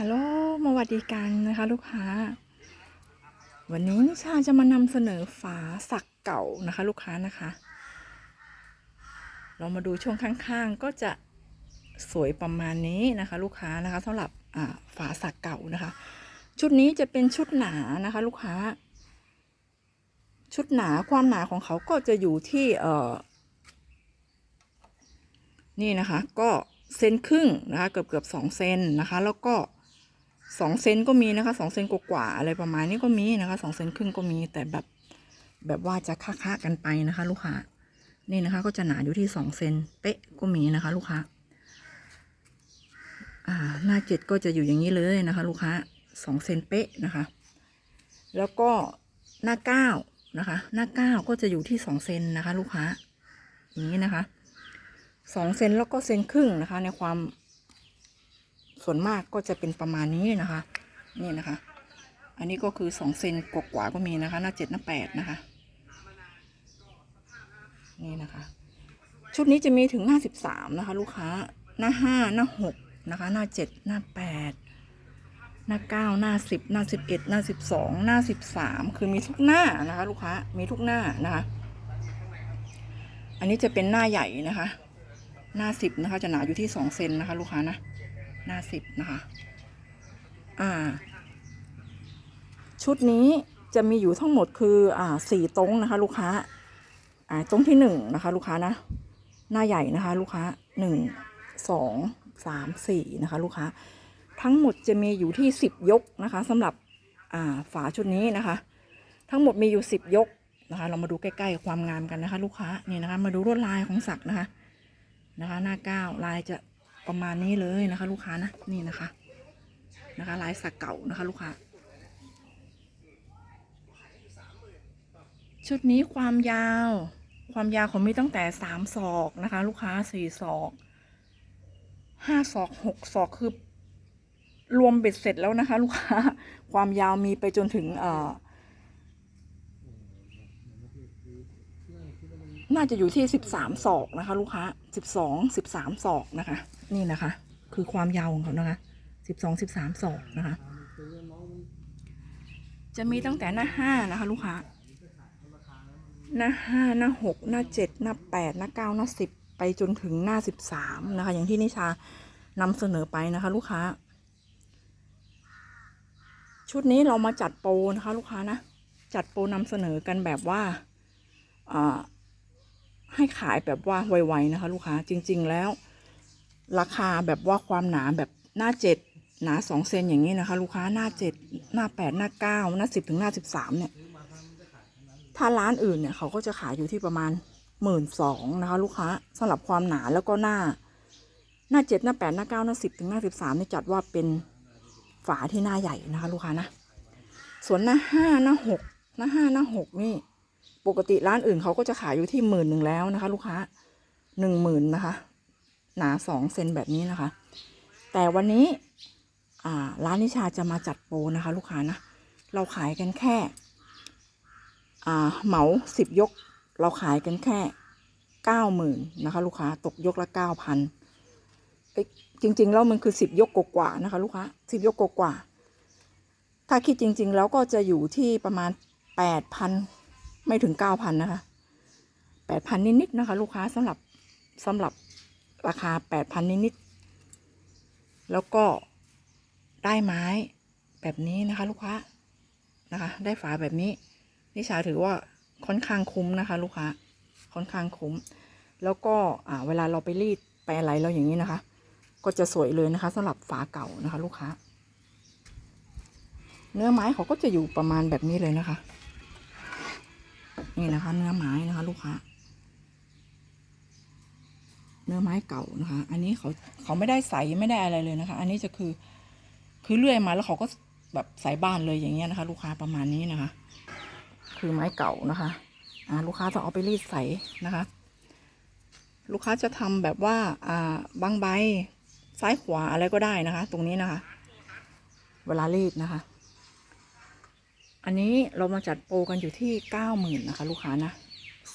ฮัลโหลมาวัสดีกันนะคะ ลูกค้า วันนี้นิชาจะมานำเสนอฝาสักเก่านะคะ ลูกค้านะคะ เรามาดูช่วงข้างๆ ก็จะสวยประมาณนี้นะคะ ลูกค้านะคะสำหรับฝาสักเก่านะคะ ชุดนี้จะเป็นชุดหนานะคะ ลูกค้า ชุดหนาความหนาของเขาก็จะอยู่ที่เอ่อนี่นะคะ ก็เซนครึ่งนะคะ เกือบเกือบสองเซนนะคะ แล้วก็ สองเซนก็มีนะคะสองเซนกว่าๆอะไรประมาณนี้ก็มีนะคะสองเซนครึ่งก็มีแต่แบบแบบว่าจะค่าๆกันไปนะคะ ลูกค้านี่นะคะ ก็จะหนาอยู่ที่สองเซนเป๊ะก็มีนะคะ ลูกค้าอ่าหน้าเจ็ดก็จะอยู่อย่างนี้เลยนะคะ ลูกค้าสองเซนเป๊ะนะคะ แล้วก็หน้าเก้านะคะ หน้าเก้าก็จะอยู่ที่สองเซนนะคะ ลูกค้าอย่างนี้นะคะสองเซนแล้วก็เซนครึ่งนะคะ ในความ ส่วนมากก็จะเป็นประมาณนี้นะคะ นี่นะคะ อันนี้ก็คือสองเซนกว่าๆก็มีนะคะ หน้าเจ็ดหน้าแปดนะคะ นี่นะคะ ชุดนี้จะมีถึงหน้าสิบสามนะคะ ลูกค้า หน้าห้าหน้าหกนะคะ หน้าเจ็ดหน้าแปดหน้าเก้าหน้าสิบหน้าสิบเอ็ดหน้าสิบสองหน้าสิบสามคือมีทุกหน้านะคะ ลูกค้า มีทุกหน้านะคะ อันนี้จะเป็นหน้าใหญ่นะคะ หน้าสิบนะคะ จะหนาอยู่ที่สองเซนนะคะ ลูกค้านะ หน้าสิบนะคะ อ่า ชุดนี้จะมีอยู่ทั้งหมดคือ อ่าสี่ตรงนะคะ ลูกค้า อ่าตรงที่หนึ่งนะคะ ลูกค้านะ หน้าใหญ่นะคะ ลูกค้าหนึ่งสองสามสี่นะคะ ลูกค้า ทั้งหมดจะมีอยู่ที่สิบยกนะคะสำหรับ อ่า ฝาชุดนี้นะคะ ทั้งหมดมีอยู่สิบยกนะคะ เรามาดูใกล้ๆความงามกันนะคะ ลูกค้านี่นะคะ มาดูลวดลายของสักนะคะนะคะ หน้าเก้าลายจะ ประมาณนี้เลยนะคะ ลูกค้านะนี่นะคะ นะคะลายสักเก่านะคะ ลูกค้า ชุดนี้ความยาว ความยาวของมีตั้งแต่สามศอกนะคะ ลูกค้าสี่ศอกห้าศอกหกศอกคือรวมเบ็ดเสร็จแล้วนะคะ ลูกค้า ความยาวมีไปจนถึงเอ่อ น่าจะอยู่ที่สิบสามศอกนะคะ ลูกค้าสิบสองสิบสามศอกนะคะ นี่นะคะ คือความยาวของเขานะคะสิบสองสิบสามศอกนะคะ จะมีตั้งแต่หน้าห้านะคะ ลูกค้าหน้าห้าหน้าหกหน้าเจ็ดหน้าแปดหน้าเก้าหน้าสิบไปจนถึงหน้าสิบสามนะคะ อย่างที่นิชานำเสนอไปนะคะ ลูกค้า ชุดนี้เรามาจัดโปรนะคะ ลูกค้านะจัดโปรนำเสนอกันแบบว่าอ่า ให้ขายแบบว่าไวๆนะคะ ลูกค้าจริง ๆ แล้ว ราคาแบบว่าความหนาแบบหน้าเจ็ดหนาสองเซนอย่างนี้นะคะ ลูกค้าหน้าเจ็ดหน้าแปดหน้าเก้าหน้าสิบถึงหน้าสิบสามเนี่ย ถ้าร้านอื่นเนี่ยเขาก็จะขายอยู่ที่ประมาณหมื่นสองนะคะ ลูกค้าสำหรับความหนาแล้วก็หน้า หน้าเจ็ดหน้าแปดหน้าเก้าหน้าสิบถึงหน้าสิบสามเนี่ยจัดว่าเป็นฝาที่หน้าใหญ่นะคะ ลูกค้านะ ส่วนหน้าห้าหน้าหกหน้าห้าหน้าหกนี่ ปกติร้านอื่นเขาก็จะขายอยู่ที่หมื่นหนึ่งแล้วนะคะ ลูกค้าหนึ่งหมื่นนะคะ หนาสองเซนแบบนี้นะคะ แต่วันนี้ร้านนิชาจะมาจัดโปรนะคะ ลูกค้านะ เราขายกันแค่เหมาสิบยก เราขายกันแค่เก้าหมื่นนะคะ ลูกค้าตกยกละเก้าพันจริง ๆ แล้วมันคือสิบยกกว่านะคะ ลูกค้าสิบยกกว่าถ้าคิดจริง ๆ แล้วก็จะอยู่ที่ประมาณแปดพัน ไม่ถึงเก้าพันนะคะแปดพันนิดๆนะคะ ลูกค้าสำหรับสำหรับราคาแปดพันนิดๆแล้วก็ได้ไม้แบบนี้นะคะ ลูกค้านะคะ ได้ฝาแบบนี้นิชาถือว่าค่อนข้างคุ้มนะคะ ลูกค้าค่อนข้างคุ้ม แล้วก็อ่าเวลาเราไปรีดไปอะไรเราอย่างนี้นะคะ ก็จะสวยเลยนะคะสำหรับฝาเก่านะคะ ลูกค้า เนื้อไม้เขาก็จะอยู่ประมาณแบบนี้เลยนะคะ นี่นะคะ เนื้อไม้นะคะ ลูกค้าเนื้อไม้เก่านะคะ อันนี้เขาเขาไม่ได้ใสไม่ได้อะไรเลยนะคะ อันนี้จะคือ คือเลื่อยมาแล้วเขาก็แบบใส่บ้านเลยอย่างเงี้ยนะคะ ลูกค้าประมาณนี้นะคะ คือไม้เก่านะคะอ่าลูกค้าต้องเอาไปรีดใสนะคะ ลูกค้าจะทำแบบว่าอ่าบางใบซ้ายขวาอะไรก็ได้นะคะ ตรงนี้นะคะ เวลารีดนะคะ อันนี้เรามาจัดโปรกันอยู่ที่เก้าหมื่นนะคะ ลูกค้านะ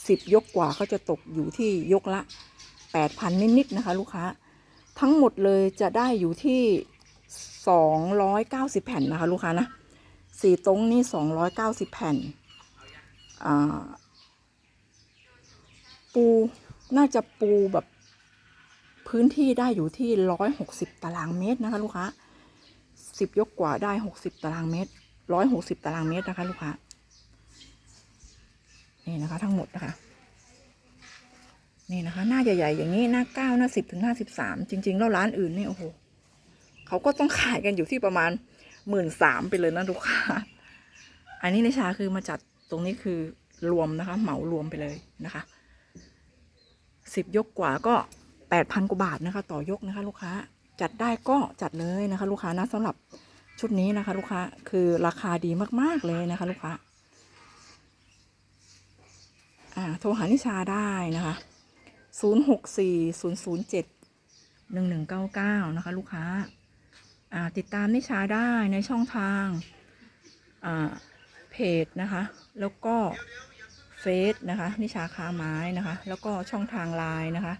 สิบยกกว่าเขาจะตกอยู่ที่ยกละแปดพันนิดๆนะคะ ลูกค้า ทั้งหมดเลยจะได้อยู่ที่สองร้อยเก้าสิบแผ่นนะคะ ลูกค้านะสี่ตรงนี่สองร้อยเก้าสิบแผ่นปูน่าจะปูแบบพื้นที่ได้อยู่ที่ร้อยหกสิบตารางเมตรนะคะ ลูกค้าสิบยกกว่าได้หกสิบตารางเมตร ร้อยหกสิบตารางเมตรนะคะ ลูกค้า นี่นะคะ ทั้งหมดนะคะ นี่นะคะ หน้าใหญ่ๆอย่างนี้หน้าเก้าหน้าสิบถึงหน้าสิบสามจริง ๆ แล้วร้านอื่นนี่โอ้โหเขาก็ต้องขายกันอยู่ที่ประมาณหมื่นสามไปเลยนะลูกค้า อันนี้ในชาคือมาจัดตรงนี้คือรวมนะคะ เหมารวมไปเลยนะคะสิบยกกว่าก็แปดพันกว่าบาทนะคะ ต่อยกนะคะ ลูกค้าจัดได้ก็จัดเลยนะคะ ลูกค้านะสำหรับ ชุดนี้นะคะ ลูกค้าคือราคาดีมากๆเลยนะคะ ลูกค้าอ่าโทรหานิชาได้นะคะศูนย์หกสี่ศูนย์ศูนย์เจ็ดหนึ่งหนึ่งเก้าเก้านะคะ ลูกค้าอ่าติดตามนิชาได้ในช่องทางอ่าเพจนะคะ แล้วก็เฟซนะคะนิชาค้าไม้นะคะ แล้วก็ช่องทางไลน์นะคะ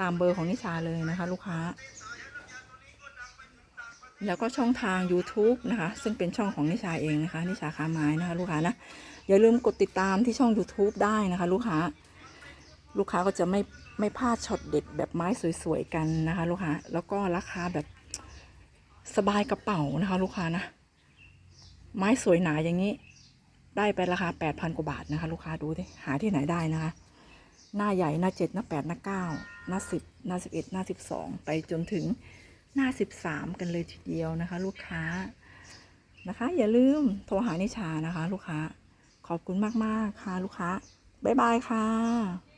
ตามเบอร์ของนิชาเลยนะคะ ลูกค้า แล้วก็ช่องทาง YouTube นะคะ ซึ่งเป็นช่องของนิชาเองนะคะ นิชาค้าไม้นะคะลูกค้านะ อย่าลืมกดติดตามที่ช่อง YouTube ได้นะคะ ลูกค้า ลูกค้าก็จะไม่ไม่พลาดช็อตเด็ดแบบไม้สวยๆกันนะคะ ลูกค้า แล้วก็ราคาแบบสบายกระเป๋านะคะ ลูกค้านะ ไม้สวยหนาอย่างนี้ ได้ไปราคาแปดพันกว่าบาทนะคะ ลูกค้าดูดิหาที่ไหนได้นะคะ หน้าใหญ่หน้าเจ็ดหน้าแปดหน้าเก้าหน้าสิบหน้าสิบเอ็ดหน้าสิบสองไปจนถึง หน้าสิบสามกันเลยทีเดียวนะคะ ลูกค้านะคะ อย่าลืมโทรหานิชานะคะ ลูกค้า ขอบคุณมาก ๆ ค่ะ ลูกค้า บ๊ายบายค่ะ